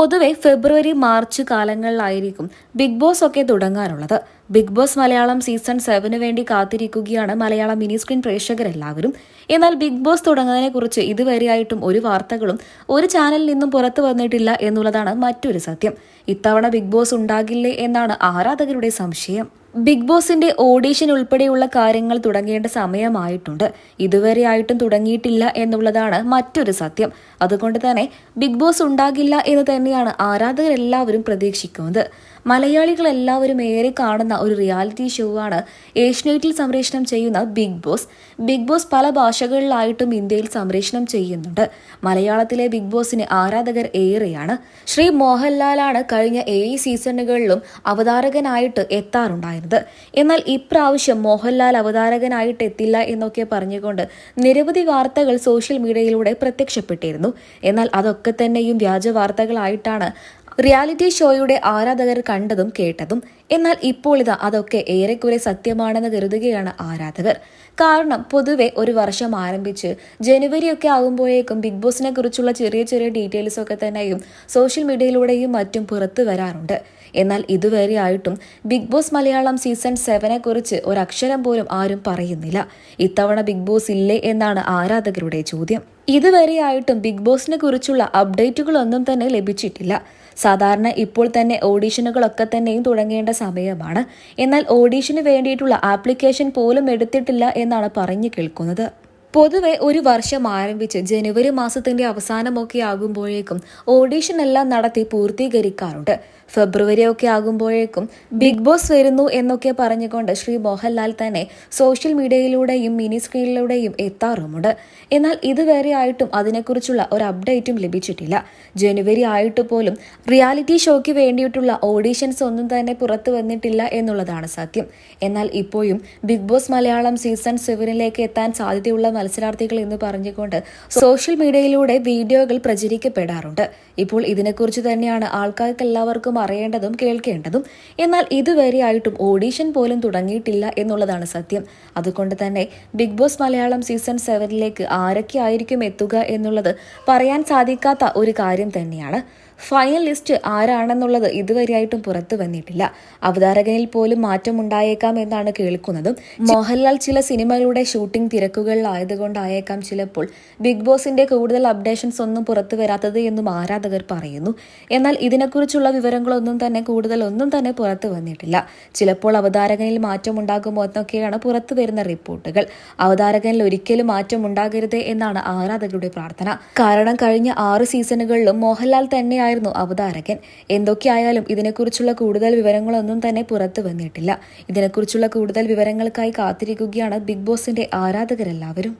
പൊതുവെ February March കാലങ്ങളിലായിരിക്കും big boss ഒക്കെ തുടങ്ങാനുള്ളത് ബിഗ് ബോസ് മലയാളം സീസൺ സെവന് വേണ്ടി കാത്തിരിക്കുകയാണ് മലയാളം മിനി സ്ക്രീൻ പ്രേക്ഷകരെല്ലാവരും. എന്നാൽ ബിഗ് ബോസ് തുടങ്ങുന്നതിനെക്കുറിച്ച് ഇതുവരെയായിട്ടും ഒരു വാർത്തകളും ഒരു ചാനലിൽ നിന്നും പുറത്തു വന്നിട്ടില്ല എന്നുള്ളതാണ് മറ്റൊരു സത്യം. ഇത്തവണ ബിഗ് ബോസ് ഉണ്ടാകില്ലേ എന്നാണ് ആരാധകരുടെ സംശയം. ബിഗ് ബോസിന്റെ ഓഡീഷൻ ഉൾപ്പെടെയുള്ള കാര്യങ്ങൾ തുടങ്ങേണ്ട സമയമായിട്ടുണ്ട്. ഇതുവരെ ആയിട്ടും തുടങ്ങിയിട്ടില്ല എന്നുള്ളതാണ് മറ്റൊരു സത്യം. അതുകൊണ്ട് തന്നെ ബിഗ് ബോസ് ഉണ്ടാകില്ല എന്ന് തന്നെയാണ് ആരാധകരെല്ലാവരും പ്രതീക്ഷിക്കുന്നത്. മലയാളികൾ എല്ലാവരും ഏറെ കാണുന്ന ഒരു റിയാലിറ്റി ഷോ ആണ് ഏഷ്യനെറ്റിൽ സംപ്രേഷണം ചെയ്യുന്ന ബിഗ് ബോസ്. ബിഗ് ബോസ് പല ഭാഷകളിലായിട്ടും ഇന്ത്യയിൽ സംപ്രേഷണം ചെയ്യുന്നുണ്ട്. മലയാളത്തിലെ ബിഗ് ബോസിന് ആരാധകർ ഏറെയാണ്. ശ്രീ മോഹൻലാലാണ് കഴിഞ്ഞ ഏഴ് സീസണുകളിലും അവതാരകനായിട്ട് എത്താറുണ്ടായിരുന്നത്. എന്നാൽ ഇപ്രാവശ്യം മോഹൻലാൽ അവതാരകനായിട്ട് എത്തില്ല എന്നൊക്കെ പറഞ്ഞുകൊണ്ട് നിരവധി വാർത്തകൾ സോഷ്യൽ മീഡിയയിലൂടെ പ്രത്യക്ഷപ്പെട്ടിരുന്നു. എന്നാൽ അതൊക്കെ തന്നെയും വ്യാജ വാർത്തകളായിട്ടാണ് റിയാലിറ്റി ഷോയുടെ ആരാധകർ കണ്ടതും കേട്ടതും എന്നാൽ ഇപ്പോൾ ഇതാ അതൊക്കെ ഏറെക്കുറെ സത്യമാണെന്ന് കരുതുകയാണ് ആരാധകർ. കാരണം പൊതുവെ ഒരു വർഷം ആരംഭിച്ച് ജനുവരി ഒക്കെ ആകുമ്പോഴേക്കും ബിഗ് ബോസിനെ കുറിച്ചുള്ള ചെറിയ ചെറിയ ഡീറ്റെയിൽസ് ഒക്കെ തന്നെയും സോഷ്യൽ മീഡിയയിലൂടെയും മറ്റും പുറത്തു വരാറുണ്ട്. എന്നാൽ ഇതുവരെ ആയിട്ടും ബിഗ് ബോസ് മലയാളം സീസൺ സെവനെ കുറിച്ച് ഒരക്ഷരം പോലും ആരും പറയുന്നില്ല. ഇത്തവണ ബിഗ് ബോസ് ഇല്ലേ എന്നാണ് ആരാധകരുടെ ചോദ്യം. ഇതുവരെയായിട്ടും ബിഗ് ബോസിനെ കുറിച്ചുള്ള അപ്ഡേറ്റുകളൊന്നും തന്നെ ലഭിച്ചിട്ടില്ല. സാധാരണ ഇപ്പോൾ തന്നെ ഓഡീഷനുകളൊക്കെ തന്നെയും തുടങ്ങേണ്ട സമയമാണ്. എന്നാൽ ഓഡീഷന് വേണ്ടിയിട്ടുള്ള ആപ്ലിക്കേഷൻ പോലും എടുത്തിട്ടില്ല എന്നാണ് പറഞ്ഞു കേൾക്കുന്നത്. പൊതുവെ ഒരു വർഷം ആരംഭിച്ച് ജനുവരി മാസത്തിന്റെ അവസാനമൊക്കെ ആകുമ്പോഴേക്കും ഓഡീഷൻ എല്ലാം നടത്തി പൂർത്തീകരിക്കാറുണ്ട്. ഫെബ്രുവരി ഒക്കെ ആകുമ്പോഴേക്കും ബിഗ് ബോസ് വരുന്നു എന്നൊക്കെ പറഞ്ഞുകൊണ്ട് ശ്രീ മോഹൻലാൽ തന്നെ സോഷ്യൽ മീഡിയയിലൂടെയും മിനി സ്ക്രീനിലൂടെയും എത്താറുമുണ്ട്. എന്നാൽ ഇതുവരെ ആയിട്ടും അതിനെക്കുറിച്ചുള്ള ഒരു അപ്ഡേറ്റും ലഭിച്ചിട്ടില്ല. ജനുവരി ആയിട്ട് പോലും റിയാലിറ്റി ഷോയ്ക്ക് വേണ്ടിയിട്ടുള്ള ഓഡീഷൻസ് ഒന്നും തന്നെ പുറത്തു വന്നിട്ടില്ല എന്നുള്ളതാണ് സത്യം. എന്നാൽ ഇപ്പോഴും ബിഗ് ബോസ് മലയാളം സീസൺ സെവനിലേക്ക് എത്താൻ സാധ്യതയുള്ള മത്സരാർത്ഥികൾ എന്ന് പറഞ്ഞുകൊണ്ട് സോഷ്യൽ മീഡിയയിലൂടെ വീഡിയോകൾ പ്രചരിക്കപ്പെടാറുണ്ട്. ഇപ്പോൾ ഇതിനെക്കുറിച്ച് തന്നെയാണ് ആൾക്കാർക്ക് എല്ലാവർക്കും അറിയേണ്ടതും കേൾക്കേണ്ടതും. എന്നാൽ ഇതുവരെ ആയിട്ടും ഓഡീഷൻ പോലും തുടങ്ങിയിട്ടില്ല എന്നുള്ളതാണ് സത്യം. അതുകൊണ്ട് തന്നെ ബിഗ് ബോസ് മലയാളം സീസൺ സെവനിലേക്ക് ആരൊക്കെ ആയിരിക്കും എത്തുക എന്നുള്ളത് പറയാൻ സാധിക്കാത്ത ഒരു കാര്യം തന്നെയാണ്. ഫൈനൽ ലിസ്റ്റ് ആരാണെന്നുള്ളത് ഇതുവരെയായിട്ടും പുറത്തു വന്നിട്ടില്ല. അവതാരകനിൽ പോലും മാറ്റം ഉണ്ടായേക്കാം എന്നാണ് കേൾക്കുന്നതും. മോഹൻലാൽ ചില സിനിമകളുടെ ഷൂട്ടിംഗ് തിരക്കുകളിലായതുകൊണ്ടായേക്കാം ചിലപ്പോൾ. ബിഗ് ബോസിന്റെ കൂടുതൽ അപ്ഡേഷൻസ് ഒന്നും പുറത്തു വരാത്തത് എന്നും ആരാധകർ പറയുന്നു. എന്നാൽ ഇതിനെക്കുറിച്ചുള്ള വിവരങ്ങളൊന്നും തന്നെ കൂടുതൽ ഒന്നും തന്നെ പുറത്തു വന്നിട്ടില്ല. ചിലപ്പോൾ അവതാരകനിൽ മാറ്റം ഉണ്ടാകുമോ എന്നൊക്കെയാണ് പുറത്തു വരുന്ന റിപ്പോർട്ടുകൾ. അവതാരകനിൽ ഒരിക്കലും മാറ്റം ഉണ്ടാകരുത് എന്നാണ് ആരാധകരുടെ പ്രാർത്ഥന. കാരണം കഴിഞ്ഞ ആറ് സീസണുകളിലും മോഹൻലാൽ തന്നെയായിരുന്നു അവതാരകൻ. എന്തൊക്കെയായാലും ഇതിനെക്കുറിച്ചുള്ള കൂടുതൽ വിവരങ്ങളൊന്നും തന്നെ പുറത്തു വന്നിട്ടില്ല. ഇതിനെക്കുറിച്ചുള്ള കൂടുതൽ വിവരങ്ങൾക്കായി കാത്തിരിക്കുകയാണ് ബിഗ് ബോസിന്റെ ആരാധകരെല്ലാവരും.